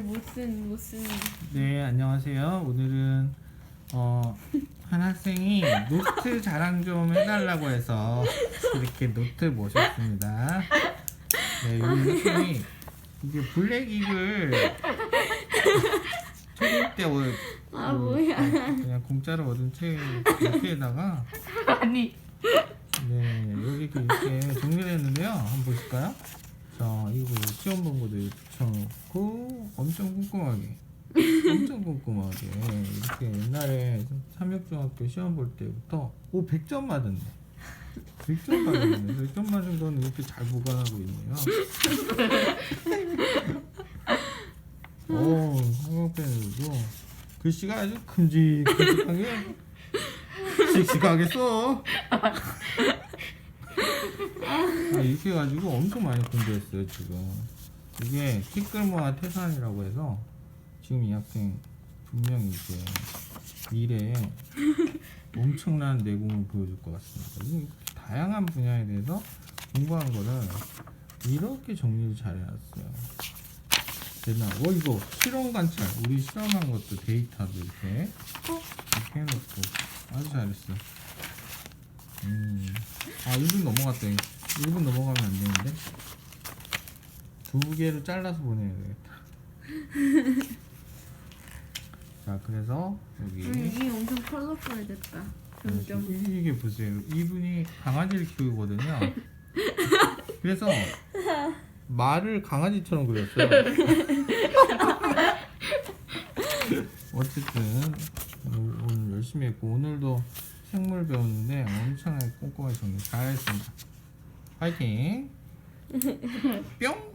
무슨 무슨 네, 안녕하세요. 오늘은 어, 한 학생이 노트 자랑 좀 해달라고 해서 이렇게 노트 모셨습니다. 네, 이 학생이 이게 블랙 이글 초딩 때 어, 아, 그, 뭐야. 그냥 공짜로 얻은 책 노트에다가 아니 네 여기 이렇게 정리를 했는데요. 한번 보실까요? 자, 이거 시험 본거도 붙여놓고 엄청 꼼꼼하게 엄청 꼼꼼하게 이렇게 옛날에 삼육중학교 시험 볼 때부터 오 100점 맞았네. 100점 맞았네. 100점 맞은 건 이렇게 잘 보관하고 있네요. 오 삼육배는도 글씨가 아주 큼직큼직하게 씩씩하게 써 아, 이렇게 해가지고 엄청 많이 공부했어요 지금. 이게 티끌모아 태산이라고 해서 지금 이 학생 분명히 이제 미래에 엄청난 내공을 보여줄 것 같습니다. 이 다양한 분야에 대해서 공부한 거를 이렇게 정리를 잘 해놨어요. 대단 어 이거 실험 관찰. 우리 실험한 것도 데이터도 이렇게 이렇게 해놓고 아주 잘했어 음. 아 1분 넘어갔다 1분 넘어가면 안 되는데? 두 개로 잘라서 보내야 되겠다. 자 그래서 여기. 음, 이게 엄청 컬러풀해졌다. 점점. 이- 이게 보세요. 이분이 강아지를 키우거든요. 그래서 말을 강아지처럼 그렸어요. 어쨌든 오늘 열심히 했고 오늘도 생물 배웠는데 엄청나게 꼼꼼하게 정리 잘했습니다. 파이팅! 뿅